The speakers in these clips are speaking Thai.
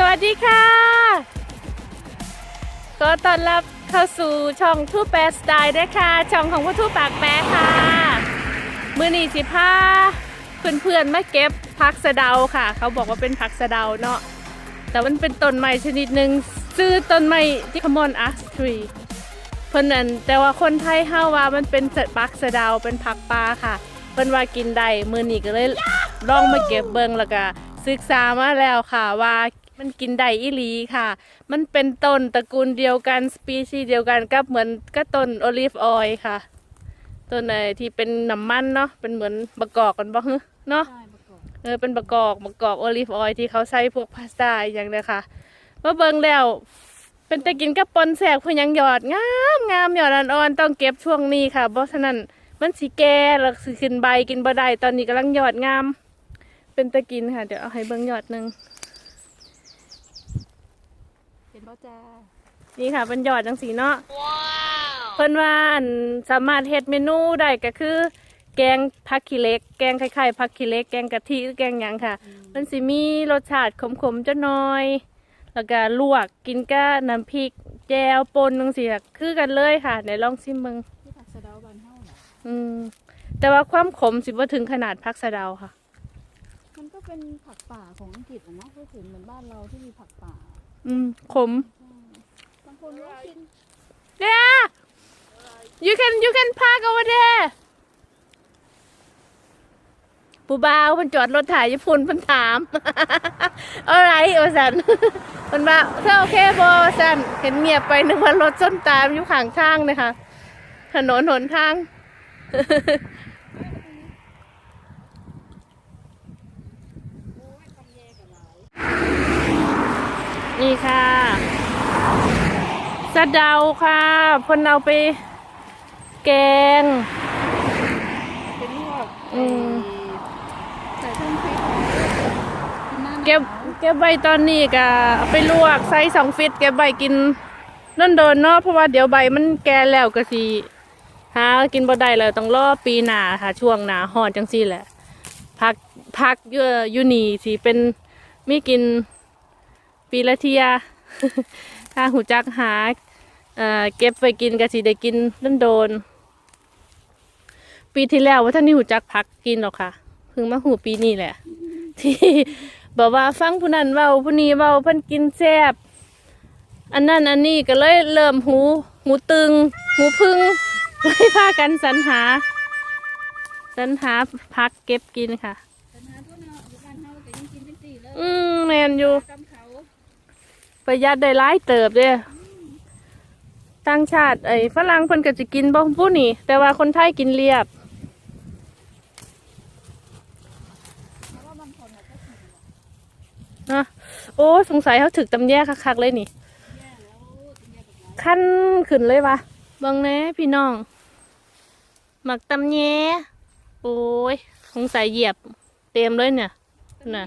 สวัสดีค่ะ ก็ต้อนรับเข้าสู่ช่องทูแปสไตล์ด้ค่ะช่องของผู้ทูปากแปรค่ะมือนีสิพาเพื่อนๆมาเก็บผักสะเดาค่ะ เขาบอกว่าเป็นผักสะเดาเนาะแต่มันเป็นต้นไม้ชนิดหนึ่งซื้อต้นไม้ที่คมอนอาร์ทรีเพิ่นนั่นแต่ว่าคนไทยเฮาว่ามันเป็นผักสะเดาเป็นผักปลาค่ะเพิ่นว่ากินได้มือนีก็เลยลองมาเก็บเบิงแล้วก็ศึกษามาแล้วค่ะว่า มันกินได้อีหลีค่ะ มันเป็นต้นตระกูลเดียวกันสปีชีส์เดียวกันกับเหมือนก็ต้นโอลิฟออยล์ค่ะ ต้นไหนที่เป็นน้ำมันเนาะ เป็นเหมือนบะกอกกันบ่ฮึเนาะใช่ประกอบเออ เป็นบะกอกบะกอกโอลิฟออยล์ที่เขาใส่พวกพาสต้าอหย่างเนี้ยค่ะมาเบิ่งแล้ว เป็นแต่กินกับปนแสกเพื่อหยังหยอดงามงามหยอดอ่อนๆต้องเก็บช่วงนี้ค่ะ เพราะฉะนั้นมันสีแก่แล้วสิขึ้นใบกินบ่ได้ตอนนี้กำลังหยอดงาม เป็นตะกินค่ะ เดี๋ยวเอาให้เบิ่งหยอดหนึ่งเห็นบ่จ้านี่ค่ะเป็นหยอดจังสีเนาะเพิ่นว่าอั่นสามารถเฮ็ดเมนูได้ก็คือ แกงผักขี้เหล็ก แกงไข่ๆผักขี้เหล็ก แกงกะทิหรือแกงหยังค่ะมันสิมีรสชาติขมๆจะน้อย แล้วก็ลวกกินกับน้ำพริก แจวปนจังซี่ค่ะคือกันเลยค่ะไหนลองชิมเบิ่งที่ผักสะเดาบานเฮาน่ะอืมแต่ว่าความขมสิบ่ถึงขนาดผักสะเดาค่ะ มันก็เป็นผักป่าของอังกฤษอะเนาะก็ถึงเหมือนบ้านเราที่มีผักป่า อืมขม บางคนก็กิน There you can you can park over there ผู้บ่าวเพิ่นจอดรถถ่ายญี่ปุ่นเพิ่นถาม อะไรโอสันเพิ่นว่าเธอโอเคบ่ว่าสัน เห็นเงียบไปนึกว่ารถส้นตามอยู่ข้างทางเลยค่ะ ถนนหนทาง นี่ค่ะสะเดาค่ะเพิ่นเอาไปแกงเป็นลวกอืมใส่ต้มพริกกินหน้าหนาวเก็บเก็บใบตอนนี้ก็เอาไปลวกใส่สองฟิตเก็บใบกินนั่นโดนเนาะเพราะว่าเดี๋ยวใบมันแก่แล้วก็สิหากินบ่ได้แล้วต้องรอปีหน้าค่ะ ช่วงหน้าฮ้อนจังซี่แหละพักพักอยู่อยู่นี่สิเป็นมีกิน ปีละเทียถ้าหูจักหาเก็บไปกินก็สิได้กินนั่นโดน ปีที่แล้วว่าท่านนี่หูจักพักกินหรอกค่ะเพิ่งมาหูปีนี้แหละ ที่บอกว่าฟังผู้นั้นเว้าผู้นี้เว้าเพิ่นกินแซบอันนั้นอันนี้ก็เลยเริ่มหูหูตึง หูพึ่งเลยพากันสรรหาสรรหาพักเก็บกินค่ะอืมแมนอยู่ ประหยัดได้หลายเติบเด้ต่างชาติไอ้ฝรั่งเพิ่นก็จะกินบ่ผู้นี่ แต่ว่าคนไทยกินเรียบนะโอ้สงสัยเขาถึกตำแย่คักๆเลยนี่ขั้นขึ้นเลยวะบังแน่พี่น้อง หมักตำแยโอ้ยสงสัยเหยียบเต็มเลยเนี่ยน่ะ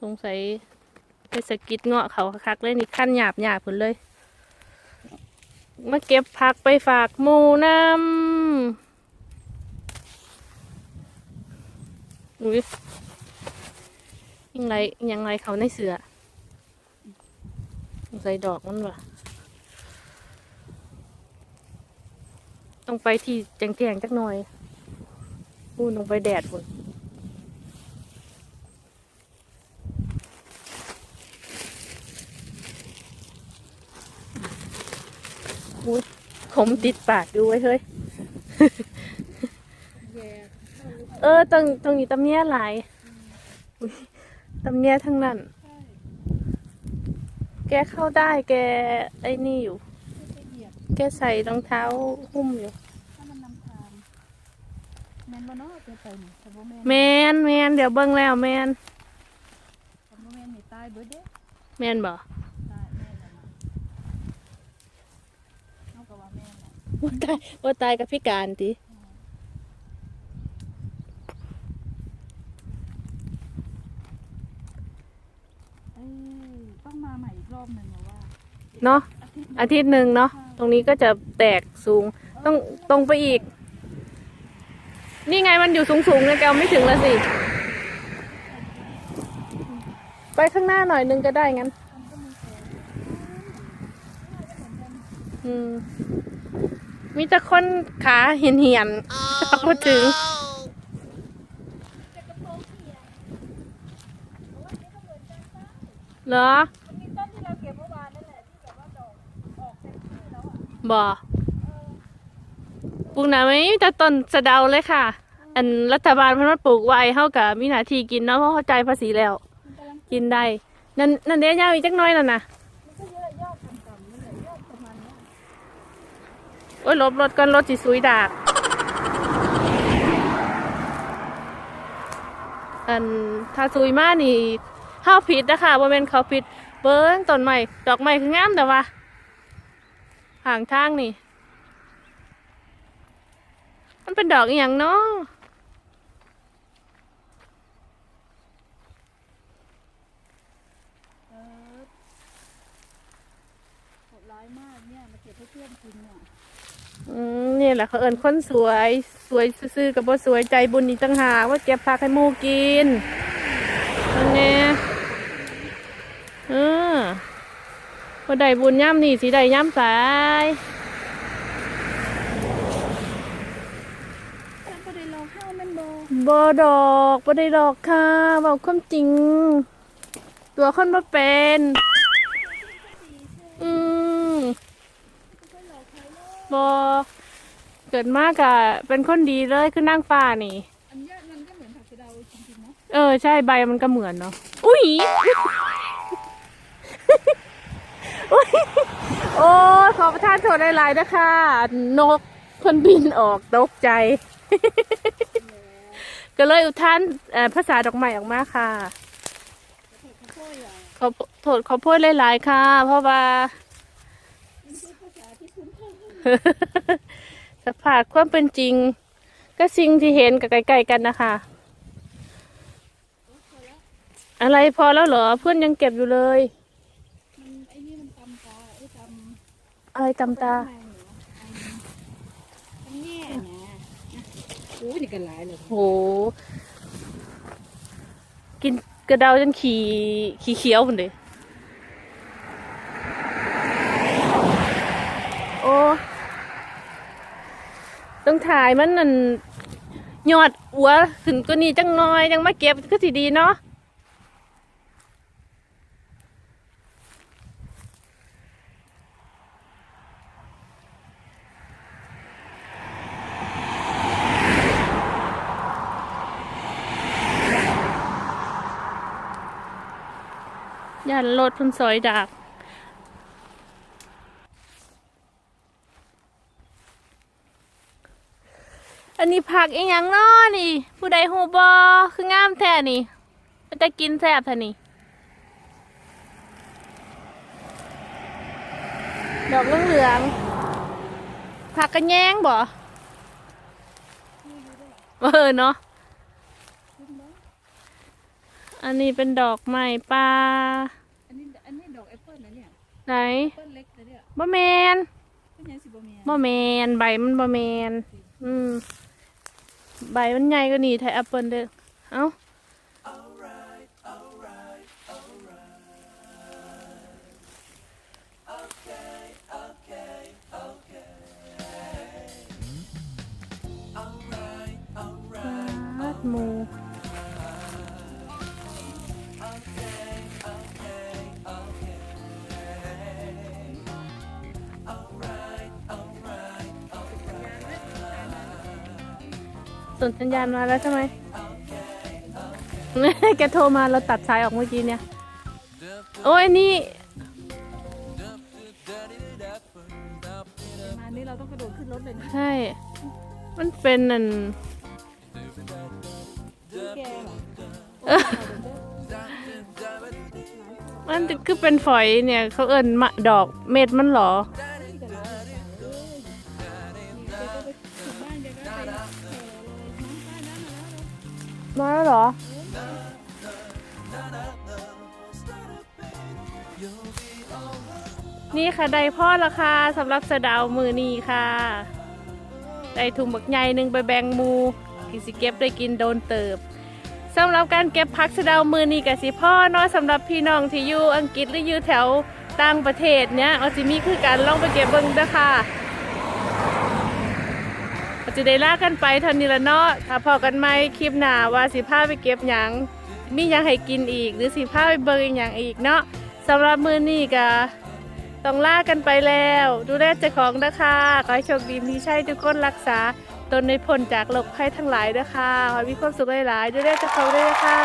สงสัยไปสกิดเงาะเขาคักเลยนี่ขั้นหยาบหยาบผนเลย มาเก็บผักไปฝากหมูน้ำอุ้ยยังไงยังไงเขาในเสือสงสัยดอกมันวะต้องไปที่แจงๆจักหน่อยพูดลงไปแดดพุ่น อุ๊ยข มติดปากดูไว้เฮ้ยำแย่เออตรงตรงนี้ตำเนียหลายอุ๊ยตำเนียทั้งนั้นใช่แกเข้าได้แกไอ้นี่อยู่ไม่ใช่เหยียบแกใส่รองเท้าหุ้มอยู่ถ้ามันนำทางแมนบ่เนาะเป็นไปนี่ถ้าบ่แม่นแมนแมนเดี๋ยวเบิ้งแล้วแมนถ้าบ่แม่นนี่ตายเบิดเด้ แมนบ่ ตายแม่นแล้วนะเอาก็ว่าแม่นแหละ ว่าตายว่าตายกับพิการติเอ้ยต้องมาใหม่อีกรอบหนึ่งแล้วว่า เนาะอาทิตย์หนึ่งอาทิตย์หนึ่งเนาะตรงนี้ก็จะแตกสูง ต้องตรงไปอีก นี่ไงมันอยู่สูงๆเลยแกวไม่ถึงละสิมไปข้างหน้าหน่อยนึงก็ได้งั้น อืม มีแต่คนขาเหียนเหียนๆพูดถึงเหรอมีต้นที่เราเก็บเมื่อวานนั่นแหละที่แบบว่าดอเต็มที่แล้วอะบ่ปลูกหนาไหมแต่ต้นสะเดาเลยค่ะ อันรัฐบาลพันว่าปลูกไว้เท่ากับมีหน้าที่กินเนาะเพราะเข้าใจายภาษีแล้ว กินได้ นั่นนั่นเดี๋ยวยาวอีกจักน้อยแล้วนะ มันก็เยอะยอดต่ำๆนั่นแหละยอดประมาณเนี้ย โอ้ยลบรถก่อนรถจิซุยดากอันถ้าซุยมานี่เข้าผิดนะคะว่าเป็นเขาผิดเบิ้งต้นใหม่ดอกใหม่คืองามแต่ว่าห่างทางนี่ มันเป็นดอกอย่างเนาะโหดร้ายมากเนี่ยมาเก็บให้เพื่อนกินเนี่ย อืมนี่แหละเขาเอิญคนสวย สวยซื่อๆกับบ่สวยใจบุญอีกต่างหากว่าเก็บผักให้หมูกินนั่นแน่เออบ่ได้บุญย่ำนี่สิได้ย่ำสายฉันก็ได้ลองเข้าแม่นบอบ่ดอกบ่ได้ดอกค่ะบอกความจริง ตัวคนบ่เป็น อืม บอเกิดมากอะเป็นคนดีเลยคือนั่งฟ้านี่ อันเนี้ยมันก็เหมือนผักกระเดาจริงๆนะเออใช่ใบมันก็เหมือนเนาะ อุ้ย อุ๊ยโอ้ยขอประทานโทษหลายๆนะคะ นกคนบินออกตกใจ ก็เลยอุทานเอ่อภาษาดอกไม้ออกมาค่ะ ข้าวโพดอะ ขอโทษขอโพดหลายๆค่ะ เพราะว่า มันคือภาษาที่คุ้นเคย สภาพความเป็นจริง ก็สิ่งที่เห็นกับไกลๆกันนะคะ อะไรพอแล้วเหรอ เพื่อนยังเก็บอยู่เลย มันไอ้นี่มันตำตาไอ้ตำอะไรตำตาทำไมเหรออันนี้อันแง่นะโอ้ยนี่กันหลายเลยโห กินกระเดาจนขี่ขี่เขียวหมดเลย โอ้ ต้องถ่ายมันนั่นยอดอัวถึงก็นี่จังน้อยยังมาเก็บก็สิดีเนาะยันรถพุ่นซอยดาก อันนี้ผักอีหยังเนาะนี่ ผู้ใดหูบอคืองามแท้นี่มันจะกินแซ่บแท้นี่ ดอกเหลืองๆผักกระแยงบ่เออเนาะอันนี้เป็นดอกไม้ป่าอันนี้อันนี้ดอกแอปเปิ้ลนะเนี่ยไหนแอปเปิ้ลเล็กนะเนี่ยบ่แมนเป็นยังสิบเมียบ่แมนใบมันบ่แมนอืม ใบมันใหญ่กว่านี้ไทยแอปเปิลเด้อ เอ้า ส่วนสัญญาณมาแล้วใช่ไหม แกโทรมาเราตัดสายออกเมื่อกี้เนี่ย โอ้ยนี่มานี่เราต้องกระโดดขึ้นรถเลยนะใช่ มันเป็นนั่นชื่อแกเหรอเออมันคือเป็นฝอยเนี่ย เขาเอิ้นมะดอกเม็ดมันเหรอ มาแล้วเหรอ นี่ค่ะ ได้พ่อละค่ะสำหรับสะดาวมือนี้ค่ะ ได้ถุงบักใหญ่หนึ่งไปแบ่งมูกินสิเก็บได้กินโดนเติบสำหรับการเก็บผักสะดามือนีกับสิพ่อเนาะสำหรับพี่น้องที่อยู่อังกฤษหรืออยู่แถวต่างประเทศเนี้ยเอาจิมีคือการลองไปเก็บเบิ่งด้อค่ะ จะได้ลากันไปเท่านี้ละเนาะถ้าพอกันไหมคลิปหน้าว่าสิพาไปเก็บหยังมียังให้กินอีก หรือสิพาไปเบิ่งอหยังอีกเนาะสำหรับมือนี่ก็ต้องลากันไปแล้ว ดูแลเจ้าของนะคะขอให้โชคดีมีใช่ทุกคนรักษาตนในพ้นจากโรคภัยทั้งหลายด้วยค่ะขอให้มีความสุขหลายๆด้วยได้จะเขาด้วยนะคะ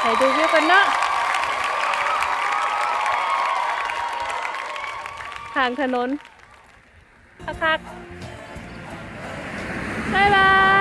ให้ดูวิวกันเนาะทางถนนคักๆ บ๊ายบาย